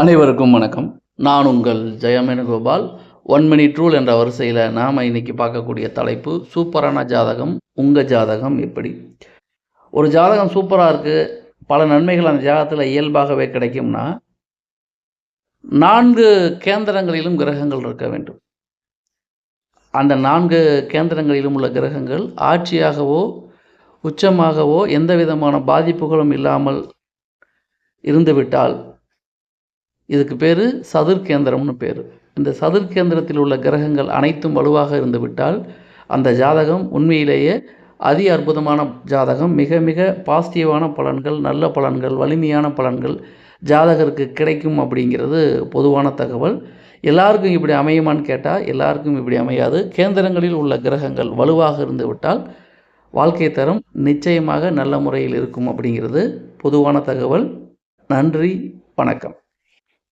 அனைவருக்கும் வணக்கம். நான் உங்கள் ஜெயமேனுகோபால். ஒன் மினிட் ரூல் என்ற வரிசையில் நாம் இன்னைக்கு பார்க்கக்கூடிய தலைப்பு சூப்பரான ஜாதகம் உங்கள் ஜாதகம் எப்படி? ஒரு ஜாதகம் சூப்பராக இருக்குது பல நன்மைகள் அந்த ஜாதகத்தில் இயல்பாகவே கிடைக்கும்னா நான்கு கேந்திரங்களிலும் கிரகங்கள் இருக்க வேண்டும். அந்த நான்கு கேந்திரங்களிலும் உள்ள கிரகங்கள் ஆட்சியாகவோ உச்சமாகவோ எந்த விதமான பாதிப்புகளும் இல்லாமல் இருந்துவிட்டால் இதுக்கு பேர் சதுர்கேந்திரம்னு பேர். இந்த சதுர்கேந்திரத்தில் உள்ள கிரகங்கள் அனைத்தும் வலுவாக இருந்துவிட்டால் அந்த ஜாதகம் உண்மையிலேயே அதி அற்புதமான ஜாதகம் மிக மிக பாசிட்டிவான பலன்கள் நல்ல பலன்கள் வலிமையான பலன்கள் ஜாதகருக்கு கிடைக்கும் அப்படிங்கிறது பொதுவான தகவல். எல்லாருக்கும் இப்படி அமையுமான்னு கேட்டால் எல்லாருக்கும் இப்படி அமையாது. கேந்திரங்களில் உள்ள கிரகங்கள் வலுவாக இருந்துவிட்டால் வாழ்க்கை தரம் நிச்சயமாக நல்ல முறையில் இருக்கும் அப்படிங்கிறது பொதுவான தகவல். நன்றி வணக்கம்.